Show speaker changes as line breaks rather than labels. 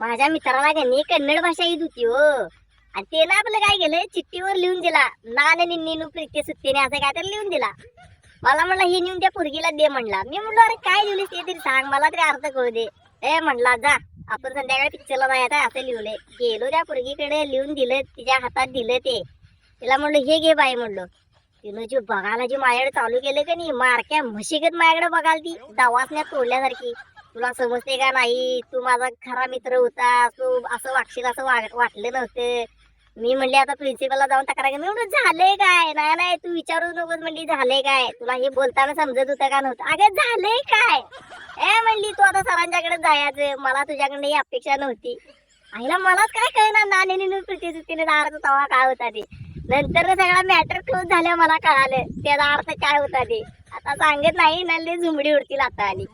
माझ्या मित्राला का नाही कन्नड भाषा येत होती हो. आणि त्याला आपलं काय केलं चिठ्ठीवर लिहून दिला. नाने निन्नीनु प्रीती सुत्तेने असं काय तर लिहून दिला. मला म्हणलं हे नेऊन त्या पोरगीला दे म्हणला. मी म्हणलं अरे काय लिहिलीस ते तरी सांग. मला तरी अर्थ कळू दे. ए म्हणला जा. आपण संध्याकाळी पिक्चरला जायचं आहे असं लिहिलंय. गेलो त्या पोरगीकडे लिहून दिलं तिच्या हातात दिलं ते. तिला म्हणलं हे घे बाई म्हणलं. तिनं जे बघायला जे माझ्याकडे चालू केलं का नाही मारक्या म्हशीगत माझ्याकडे बघाल ती दवासण्यात तोडल्यासारखी तुला समजते का नाही? तू माझा खरा मित्र होता. तू असं वागशील असं वाग वाटलं नव्हतं. मी म्हणले आता प्रिन्सिपलला जाऊन तक्रार मी म्हणून झालंय काय? नाही नाही तू विचारू नकोस. म्हणली झालंय काय? तुला हे बोलताना समजत होतं का नव्हतं? अगं झाले काय? ए म्हणली तू आता सरांच्याकडे जायचं. मला तुझ्याकडे ही अपेक्षा नव्हती. आईला मलाच काय कळणार? नाणे प्रीती सुट्टीने दाराचा तवा काय होता ते नंतर सगळा मॅटर क्लोज झाल्या मला कळालं. त्याचा अर्थ काय होता ते? आता सांगत नाही नल्ली झुमडी उडतील आता आली